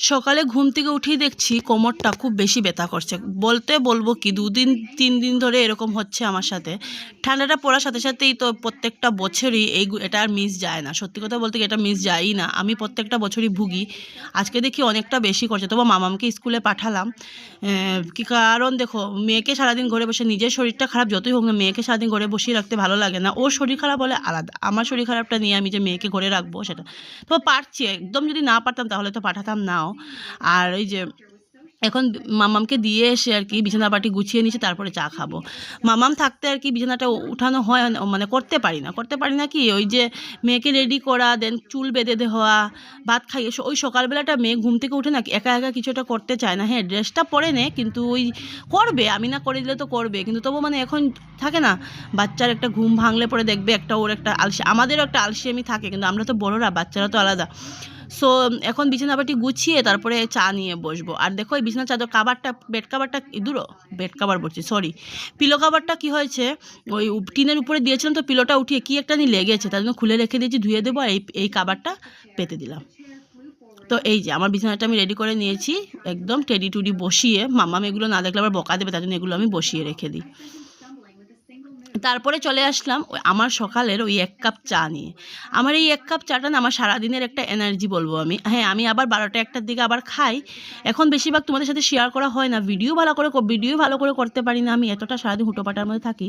সকালে ঘুম থেকে উঠেই দেখছি কোমরটা খুব বেশি ব্যথা করছে। বলতে বলব কি, দুদিন, তিন দিন ধরে এরকম হচ্ছে আমার সাথে। ঠান্ডাটা পড়ার সাথে সাথেই তো প্রত্যেকটা বছরই এই এটা আর মিস যায় না। সত্যি কথা বলতে এটা মিস যায়ই না। আমি প্রত্যেকটা বছরই ভুগি। আজকে দেখি অনেকটা বেশি করছে। তবে মামামকে স্কুলে পাঠালাম। কি কারণ দেখো, মেয়েকে সারাদিন ঘরে বসে নিজের শরীরটা খারাপ যতই হোক না, মেয়েকে সারাদিন ঘরে বসিয়ে রাখতে ভালো লাগে না। ওর শরীর খারাপ হলে আলাদা। আমার শরীর খারাপটা নিয়ে আমি যে মেয়েকে ঘরে রাখব সেটা। তো পারছি। একদম যদি না পারতাম তাহলে তো পাঠাতাম নাও। আর ওই যে এখন মামামকে দিয়ে এসে আর কি বিছানা বাটি গুছিয়ে নিচ্ছে তারপরে চা খাব। মামাম থাকতে আর কি বিছানাটা উঠানো হয় না, মানে করতে পারি না। করতে পারি না কি? ওই যে মেয়েকে রেডি করা দেন চুল বেঁধে দেওয়া ভাত খাইয়ে ওই সকালবেলাটা মেয়ে ঘুম থেকে উঠে না একা একা কিছুটা করতে চায় না। হ্যাঁ ড্রেসটা পরে নে কিন্তু ওই করবে আমি না করে দিলে তো করবে। কিন্তু তবু মানে এখন থাকে না বাচ্চার একটা ঘুম ভাঙলে পরে দেখবে একটা ওর একটা আলসি আমাদেরও একটা আলসিয়ামি থাকে কিন্তু আমরা তো বড়রা বাচ্চারা তো আলাদা। সো এখন বিছানাবাটি গুছিয়ে তারপরে চা নিয়ে বসবো। আর দেখো, এই বিছানা চাদর কাবারটা বেড কাবারটা দূরো? বেড কাবার বলছি সরি পিলো কাবারটা কি হয়েছে? ওই টিনের উপরে দিয়েছিলাম তো পিলোটা উঠিয়ে, কি একটা নিয়ে লেগেছে, তার জন্য খুলে রেখে দিয়েছি, ধুয়ে দেবো, আর এই এই কাবারটা পেতে দিলাম। তো এই যে, আমার বিছানাটা আমি রেডি করে নিয়েছি, একদম টেডি টুডি বসিয়ে, মামাম এগুলো না দেখলে আবার বকা দেবে, তার জন্য এগুলো আমি বসিয়ে রেখে দিই। তারপরে চলে আসলাম ওই আমার সকালের ওই এক কাপ চা নিয়ে। আমার এই এক কাপ চাটা না, আমার সারাদিনের একটা এনার্জি বলব আমি। হ্যাঁ আমি আবার বারোটা একটার দিকে আবার খাই। এখন বেশিরভাগ তোমাদের সাথে শেয়ার করা হয় না। ভিডিও ভালো করে ভিডিও ভালো করে করতে পারি না। আমি এতটা সারাদিন হুটোপাটার মধ্যে থাকি,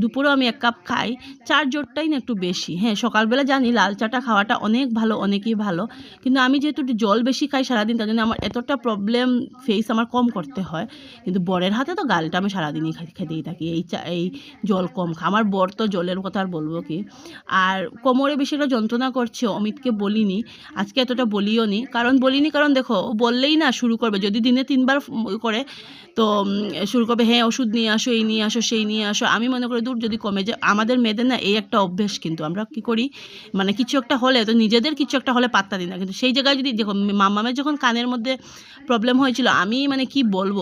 দুপুরেও আমি এক কাপ খাই। চার জোরটাই না একটু বেশি। হ্যাঁ সকালবেলা জানি লাল চাটা খাওয়াটা অনেক ভালো, অনেকই ভালো। কিন্তু আমি যেহেতু জল বেশি খাই সারাদিন, তার জন্য আমার এতটা প্রবলেম ফেস আমার কম করতে হয়। কিন্তু বরের হাতে তো গালটা আমি সারাদিনই খেতেই থাকি। এই চা এই জল কম খা। আমার বর তো জলের কথা আর বলব কি। আর কোমরে বেশি একটা যন্ত্রণা করছে, অমিতকে বলিনি। আজকে এতটা বলিও নি। কারণ বলিনি কারণ দেখো, ও বললেই না শুরু করবে। যদি দিনে তিনবার করে, তো শুরু করবে হ্যাঁ ওষুধ নিয়ে আসো, এই নিয়ে আসো, সেই নিয়ে আসো। আমি মনে করি, দূর, যদি কমে যায়। আমাদের মেয়েদের না এই একটা অভ্যেস কিন্তু। আমরা কি করি? মানে কিছু একটা হলে, তো নিজেদের কিছু একটা হলে পাত্তা দিই না। কিন্তু সেই জায়গায় যদি দেখো মামামের যখন কানের মধ্যে প্রবলেম হয়েছিল, আমি মানে কি বলব?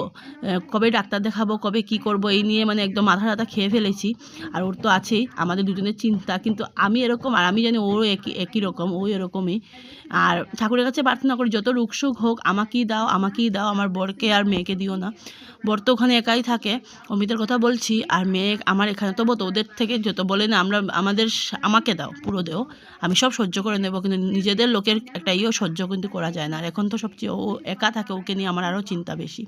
কবে ডাক্তার দেখাবো, কবে কি করব? এই নিয়ে মানে একদম মাথা টাথা খেয়ে ফেলেছি। আর ওর তো আছেই। আমাদের দুজনের চিন্তা, কিন্তু আমি এরকম আর আমি জানি ওরও একই একই রকম ও এরকমই। আর ঠাকুরের কাছে প্রার্থনা করি, যত রুখ সুখ হোক, আমাকেই দাও আমাকেই দাও, আমার বরকে আর মেয়েকে দিও না। বর তো ওখানে একাই থাকে। অমিতের কথা বলছি, আর মেয়ে আমার এখানে তবু তো ওদের থেকে যত বলে না, আমরা, আমাদের আমাকে দাও, পুরো দেও। আমি সব সহ্য করে নেব, কিন্তু নিজেদের লোকের একটা ইয়েও সহ্য কিন্তু করা যায় না। আর এখন তো সবচেয়ে ও একা থাকে, ওকে নিয়ে আমার আরও চিন্তা বেশি।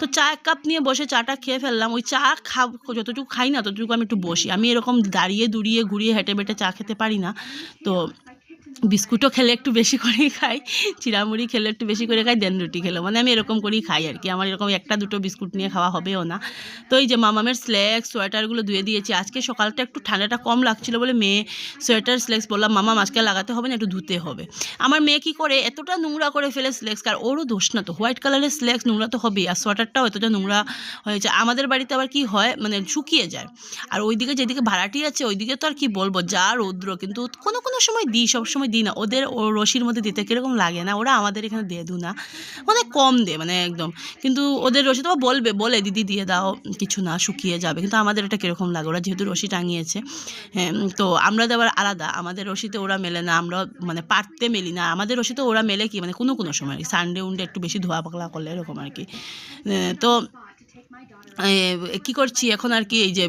তো চা এক কাপ নিয়ে বসে চাটা খেয়ে ফেললাম। ওই চা খাব, যতটুকু খাই না, ততটুকু আমি একটু বসি। আমি এরকম দাঁড়িয়ে দুড়িয়ে ঘুরিয়ে হেঁটে বেটে চা খেতে পারি না। তো বিস্কুটও খেলে একটু বেশি করেই খাই চিড়ামুড়ি খেলে একটু বেশি করে খাই, দেন রুটি খেলে। মানে আমি এরকম করেই খাই আর কি। আমার এরকম একটা দুটো বিস্কুট নিয়ে খাওয়া হবেও না। তো এই যে মামামের স্ল্যাক্স সোয়েটারগুলো ধুয়ে দিয়েছি। আজকে সকালটা একটু ঠান্ডাটা কম লাগছিল বলে মেয়ে সোয়েটার স্ল্যাক্স বললাম, মামা আজকে লাগাতে হবে না, একটু ধুতে হবে। আমার মেয়ে কী করে, এতটা নোংরা করে ফেলে স্ল্যাক্স আর ওরও দোষ না তো। হোয়াইট কালারের স্ল্যাক্স নোংরা তো হবেই, আর সোয়েটারটাও এতটা নোংরা হয়েছে। আমাদের বাড়িতে আবার কি হয় মানে শুকিয়ে যায়। আর ওইদিকে যেদিকে ভাড়াটি আছে, ওইদিকে তো আর কি বলব, যা রৌদ্র। কিন্তু কোনো কোনো সময় দিই সব সময় দিই না। ওদের ও রশির মধ্যে দিতে কীরকম লাগে না। ওরা আমাদের এখানে দিয়ে দু না। মানে কম দে মানে একদম। কিন্তু ওদের রশি তো বলবে বলে দিদি দিয়ে দাও কিছু না শুকিয়ে যাবে। কিন্তু আমাদের এটা কীরকম লাগে? ওরা যেহেতু রশি টাঙিয়েছে হ্যাঁ তো আমরা তো আবার আলাদা। আমাদের রশিতে ওরা মেলে না আমরা মানে পারতে মেলি না। আমাদের রশিতে ওরা মেলে কি? মানে কোনো কোনো সময় সানডে উন্ডে একটু বেশি ধোয়া পাকলা করলে এরকম আর কি। তো এ, কি করছি এখন আর কি, এই যে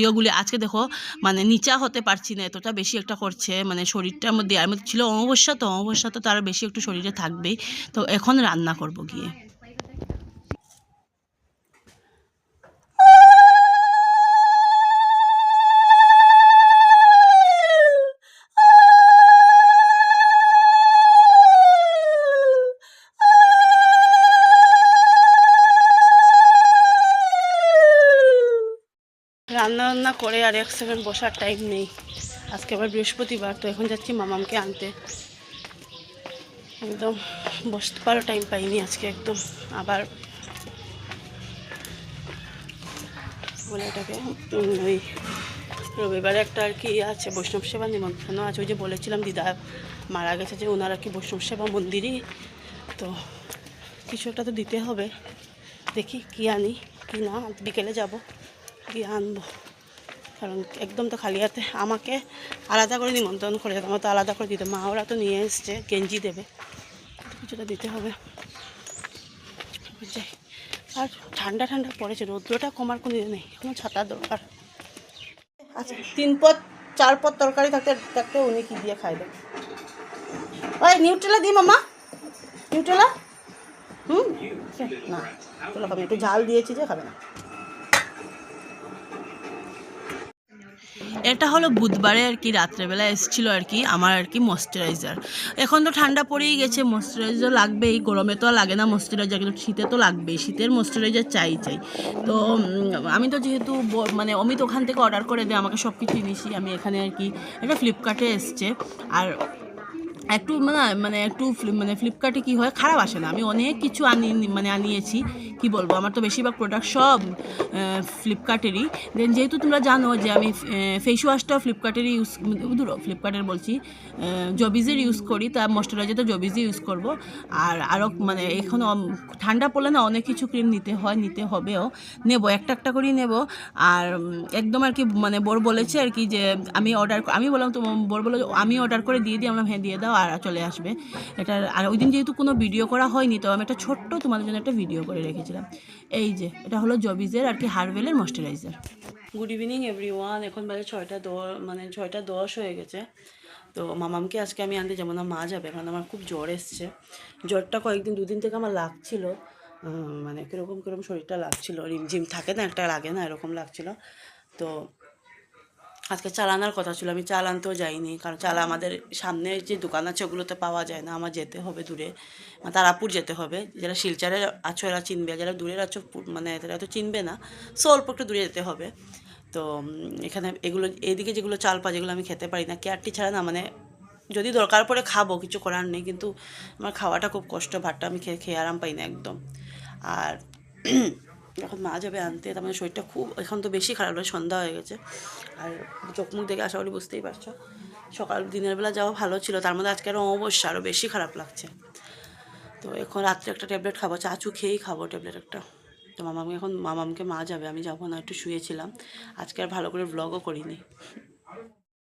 ইয়েগুলি আজকে দেখো মানে নিচা হতে পারছি না, এতটা বেশি একটা করছে মানে শরীরটার মধ্যে, আর মধ্যে ছিল অমাবস্যা তো অমাবস্যা তো তার বেশি একটু শরীরে থাকবেই, তো এখন রান্না করব গিয়ে। রান্না বান্না করে আর এক সেকেন্ড বসার টাইম নেই। আজকে আবার বৃহস্পতিবার, তো এখন যাচ্ছি মামামকে আনতে। একদম বসতে পারো টাইম পাইনি আজকে একদম। আবার বলে এটাকে ওই রবিবারে একটা আর কি আছে, বৈষ্ণব সেবা নিমন্ত্রণ আছে। ওই যে বলেছিলাম, দিদা মারা গেছে যে ওনারা কি বৈষ্ণব সেবা মন্দিরই? তো কিছু একটা তো দিতে হবে। দেখি কি আনি, কি না, বিকেলে যাব। গিয়ে আনব। কারণ একদম তো খালি হাতে আমাকে আলাদা করে নিমন্ত্রণ করে আমার তো আলাদা করে দিত মা ওরা তো নিয়ে এসছে, গেঞ্জি দেবে। কিছুটা দিতে হবে। যাই, আর ঠান্ডা ঠান্ডা পড়েছে, রৌদ্রটা কমার কোনো ইয়ে নেই, কোনো ছাতার দরকার। আচ্ছা তিন পথ চার পথ তরকারি থাকতে থাকতে উনি কি দিয়ে খাইবেন ওই নিউট্রেলা দিই মামা। নিউট্রেলা হুম? না, চলো। একটু ঝাল দিয়েছি যে খাবে না। এটা হলো বুধবারে আর কি, রাত্রেবেলা এসেছিল আর কি, আমার আর কি ময়শ্চারাইজার এখন তো ঠান্ডা পড়েই গেছে ময়শ্চারাইজার লাগবেই, গরমে তো লাগে না ময়শ্চারাইজার কিন্তু শীতে তো লাগবেই, শীতের ময়শ্চারাইজার চাই চাই। তো আমি তো যেহেতু মানে অমিত ওখান থেকে অর্ডার করে দেয়, আমাকে সব কিছু জিনিসই, আমি এখানে আর কি, এটা ফ্লিপকার্টে এসছে। আর একটু মানে মানে একটু মানে ফ্লিপকার্টে কি হয়, খারাপ আসে না। আমি অনেক কিছু আনি মানে আনিয়েছি, কি বলব? আমার তো বেশিরভাগ প্রোডাক্ট সব ফ্লিপকার্টেরই। দেন যেহেতু তোমরা জানো যে আমি ফেস ওয়াশটাও ফ্লিপকার্টেরই ইউজ দূর, ফ্লিপকার্টের বলছি জবিজের ইউজ করি, তা ময়শ্চারাইজার তো জবিজই ইউজ করব। আর আরও মানে এখন ঠান্ডা পড়লে না অনেক কিছু ক্রিম নিতে হয়, নিতে হবেও। নেব, একটা একটা করেই নেব। আর একদম আর কি মানে বোর বলেছে আর কি যে, আমি অর্ডার আমি বললাম তো, বোর বলে আমি অর্ডার করে দিয়ে দিই, আমরা হ্যাঁ দিয়ে দাও। আর চলে আসবে। এটা আর ওই দিন যেহেতু কোনো ভিডিও করা হয়নি, তো আমি একটা ছোট্ট তোমাদের জন্য একটা ভিডিও করে রেখেছিলাম। এই যে, এটা হলো জবিজের আর কি হারভেলের ময়শ্চারাইজার গুড ইভিনিং এভরিওয়ান এখন বাজে ছয়টা দশ মানে ছয়টা দশ হয়ে গেছে। তো মামামকে আজকে আমি আনতে যাব না, মা যাবে, কারণ আমার খুব জ্বর এসছে। জ্বরটা কয়েকদিন, দুদিন থেকে আমার লাগছিল। মানে কীরকম কীরকম শরীরটা লাগছিল। রিমঝিম থাকে না, একটা লাগে না, এরকম লাগছিল। তো আজকে চাল আনার কথা ছিল, আমি চাল আনতেও যাইনি। কারণ চাল আমাদের সামনে যে দোকান আছে, ওগুলোতে পাওয়া যায় না। আমার যেতে হবে দূরে। তারাপুর যেতে হবে। যারা শিলচারের আছো, এরা চিনবে। যারা দূরের আছো মানে এরা তো চিনবে না। সো অল্প একটু দূরে যেতে হবে। তো এখানে এগুলো, এইদিকে যেগুলো চাল পা যেগুলো আমি খেতে পারি না। কেয়ারটি ছাড়া না মানে যদি দরকার পড়ে খাব, কিছু করার নেই। কিন্তু আমার খাওয়াটা খুব কষ্ট। ভাতটা আমি খেয়ে খেয়ে আরাম পাই না একদম। আর যখন মা যাবে আনতে, তার মানে শরীরটা খুব এখন তো বেশি খারাপ লাগে সন্ধ্যা হয়ে গেছে। আর চোখ মুখ দেখে আশা করি বুঝতেই পারছ। সকাল দিনের বেলা যাওয়া ভালো ছিল, তার মধ্যে আজকে আরও অবশ্যই আরও বেশি খারাপ লাগছে। তো এখন রাত্রে একটা ট্যাবলেট খাব চাচু খেয়েই খাব ট্যাবলেট একটা। তো মামাকে এখন, মামামকে মা যাবে, আমি যাব না, একটু শুয়েছিলাম। আজকে আর ভালো করে ব্লগও করিনি।